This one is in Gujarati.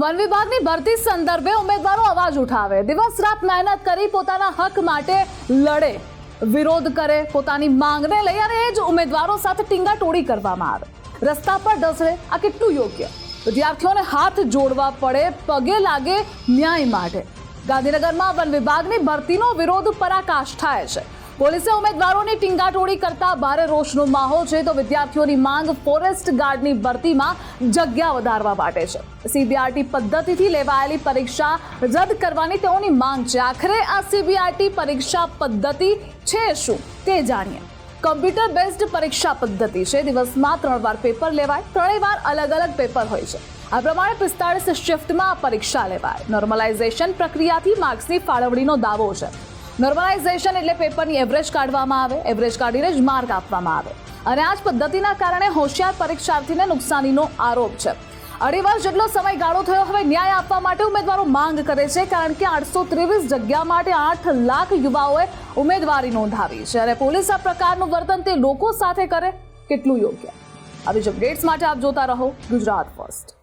વન વિભાગની ભરતી સંદર્ભે ઉમેદવારો અવાજ ઉઠાવે. દિવસ રાત મહેનત કરી પોતાના હક માટે લડે. વિરોધ કરે પોતાની માંગને લઈ અને એ જ ઉમેદવારો સાથે ટીંગાટોળી કરવામાં આવે. રસ્તા પર ડસરે આ કેટલું યોગ્ય? વિદ્યાર્થીઓને હાથ જોડવા પડે, પગે લાગે ન્યાય માટે. ગાંધીનગરમાં વન વિભાગની ભરતીનો વિરોધ પરાકાષ્ઠાએ છે. પોલીસે ઉમેદવારોની ટીંગાટોળી કરતા ભારે રોષનો માહોલ છે તો વિદ્યાર્થીઓની માંગ ફોરેસ્ટ ગાર્ડની ભરતીમાં જગ્યા વધારવા માટે છે. સીબીઆરટી પદ્ધતિથી લેવાયેલી પરીક્ષા રદ કરવાની તેઓની માંગ છે. આખરે આ સીબીઆરટી પરીક્ષા પદ્ધતિ છે શું તે જાણીએ. કમ્પ્યુટર બેઝડ પરીક્ષા પદ્ધતિ છે. દિવસમાં ત્રણ વાર પેપર લેવાય, ત્રણેય વાર અલગ અલગ પેપર હોય છે. આ પ્રમાણે પિસ્તાળીસ શિફ્ટમાં પરીક્ષા લેવાય. નોર્મલાઇઝેશન પ્રક્રિયાથી માર્ક્સની ફાળવણીનો દાવો છે. નોર્મલાઇઝેશન એટલે પેપરની એવરેજ કાઢવામાં આવે એવરેજ કાઢીને જ માર્ક આપવામાં આવે. અને આ જ પદ્ધતિના કારણે હોશિયાર પરીક્ષાર્થીને નુકસાનીનો આરોપ છે. અઢી વર્ષ જેટલો સમયગાળો થયો, હવે ન્યાય આપવા માટે ઉમેદવારો માંગ કરે છે, કારણ કે આઠસો ત્રેવીસ જગ્યા માટે આઠ લાખ યુવાઓએ ઉમેદવારી નોંધાવી છે. અને પોલીસ આ પ્રકારનું વર્તન તે લોકો સાથે કરે, કેટલું યોગ્ય? આવી જ અપડેટ્સ માટે આપ જોતા રહો ગુજરાત ફર્સ્ટ